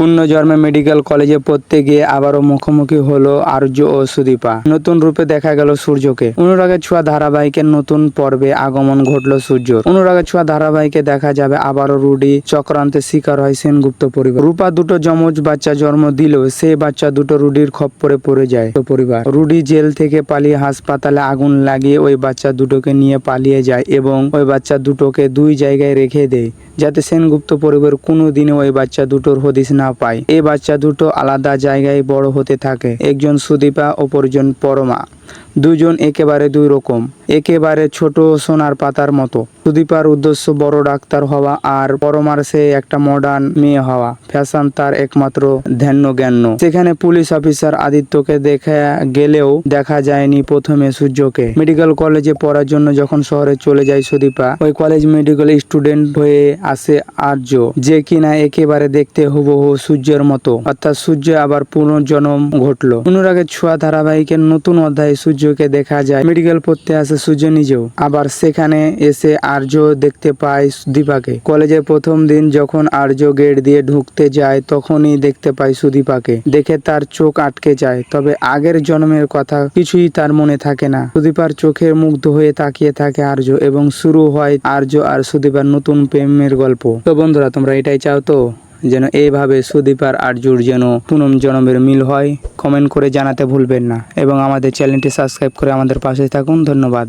পুণ্যজন্মে medical কলেজে পড়তে গিয়ে আবারও মুখোমুখি হলো আর্য ও সুদীপা। নতুন রূপে দেখা গেল সূর্যকে। অনুরাগের ছোঁয়া ধারাবাহিকের নতুন পর্বে আগমন ঘটলো সূর্য অনুরাগের ছোঁয়া ধারাবাহিকে দেখা যাবে আবারও রুডি চক্রান্তের শিকার হয় সেনগুপ্ত পরিবার। রূপা দুটো যমজ বাচ্চা জন্ম দিলেও সে বাচ্চা দুটো রুডির খপ্পরে পড়ে যায়। পরিবার, রুডি জেল থেকে পালিয়ে হাসপাতালে আগুন লাগিয়ে ওই বাচ্চা দুটোকে নিয়ে পালিয়ে যায় এবং ওই বাচ্চা দুটোকে দুই জায়গায় রেখে দেয়, যাতে সেনগুপ্ত পরিবার কোনো দিনে ওই বাচ্চা দুটোর হদিস না পায়। এ বাচ্চা দুটো আলাদা জায়গায় বড় হতে থাকে। একজন সুদীপা, অপরজন পরমা। দুজন একেবারে দুই রকম। একেবারে ছোট সোনার পাতার মতো। সুদীপার উদ্দেশ্য বড় ডাক্তার হওয়া আর পরমার সে একটা মডার্ন মেয়ে হওয়া। ফ্যাশন তার একমাত্র ধ্যান্য জ্ঞান সেখানে পুলিশ অফিসার আদিত্যকে দেখা গেলেও দেখা যায়নি প্রথমে সূর্যকে। মেডিকেল কলেজে পড়ার জন্য যখন শহরে চলে যায় সুদীপা, ওই কলেজ মেডিকেল স্টুডেন্ট হয়ে আসে আর্য, যে কিনা একেবারে দেখতে হুবহু সূর্যের মতো। অর্থাৎ সূর্য আবার পুনর্জন্ম ঘটলো। অনুরাগের ছোঁয়া ধারাবাহিকের নতুন অধ্যায়ে সূর্যকে দেখা যায়। মেডিকেল পড়তে আসে সূর্য নিজেও। আবার সেখানে এসে আর্য দেখতে পায় সুদীপাকে। কলেজের প্রথম দিন যখন আর্য গেট দিয়ে ঢুকতে যায়, তখনই দেখতে পায় সুদীপাকে। দেখে তার চোখ আটকে যায়, তবে আগের জন্মের কথা কিছুই তার মনে থাকে না। সুদীপার চোখের মুগ্ধ হয়ে তাকিয়ে থাকে আর্য এবং শুরু হয় আর্য আর সুদীপার নতুন প্রেমের গল্প। তো বন্ধুরা, তোমরা এটাই চাও তো? যেন এইভাবে সুদীপ আর আর্যুর যেন পুনম জনমের মিল হয়, কমেন্ট করে জানাতে ভুলবেন না। এবং আমাদের চ্যানেলটি সাবস্ক্রাইব করে আমাদের পাশে থাকুন। ধন্যবাদ।